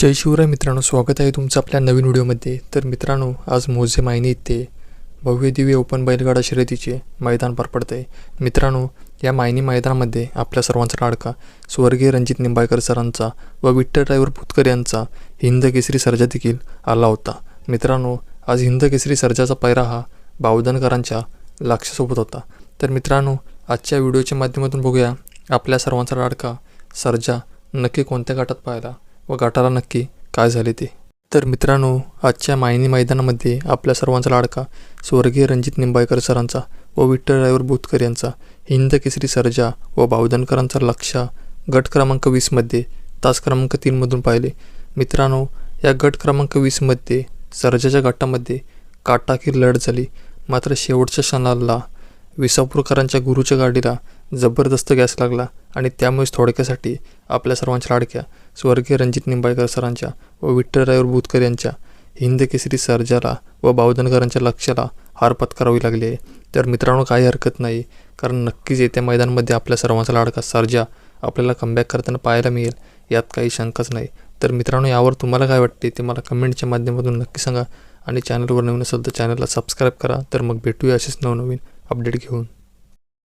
जय शिवराय मित्रांनो स्वागत आहे तुमचं आपल्या नवीन व्हिडिओमध्ये. तर मित्रांनो आज मोजे मायनी इथे भव्य दिव्य ओपन बैलगाडा शर्यतीचे मैदान पार पडत आहे मित्रांनो या मायनी मैदानामध्ये आपल्या सर्वांचा लाडका स्वर्गीय रणजित निंबाळकर सरांचा व विठ्ठल ड्रायव्हर भुतकर यांचा हिंद केसरी सर्जा देखील आला होता. मित्रांनो आज हिंद केसरी सर्जाचा पैरा हा बावधनकरांच्या लक्षासोबत होता. तर मित्रांनो आजच्या व्हिडिओच्या माध्यमातून बघूया आपल्या सर्वांचा लाडका सर्जा नक्की कोणत्या गटात पाहायला व गटाला नक्की काय झाले ते. तर मित्रांनो आजच्या मायनी मैदानामध्ये आपल्या सर्वांचा लाडका स्वर्गीय रणजित निंबाळकर सरांचा व विठ्ठल रायवर भूतकर यांचा हिंद केसरी सर्जा व बावधनकरांचा लक्षा गट क्रमांक वीसमध्ये तास क्रमांक तीनमधून पाहिले. मित्रांनो या गट क्रमांक वीसमध्ये सर्जाच्या गटामध्ये काटाकीर लढ झाली. मात्र शेवटच्या क्षणाला विसापूरकरांच्या गुरुच्या गाडीला जबरदस्त गॅस लागला. आणि त्यामुळेच थोडक्यासाठी आपल्या सर्वांच्या लाडक्या स्वर्गीय रणजित निंबाळकर सरांच्या व विठ्ठल ड्रायव्हर भूतकर यांच्या हिंद केसरी सर्जाला व बावधनकरांच्या लक्षाला हार पत्करावी लागली आहे. तर मित्रांनो काही हरकत नाही कारण नक्कीच येत्या मैदानामध्ये आपल्या सर्वांचा लाडका सर्जा आपल्याला कमबॅक करताना पाहायला मिळेल यात काही शंकाच नाही. तर मित्रांनो यावर तुम्हाला काय वाटते ते मला कमेंटच्या माध्यमातून नक्की सांगा आणि चॅनलवर नवीन असेल तर चॅनलला सबस्क्राईब करा. तर मग भेटूया असेच नवनवीन अपडेट घेऊन.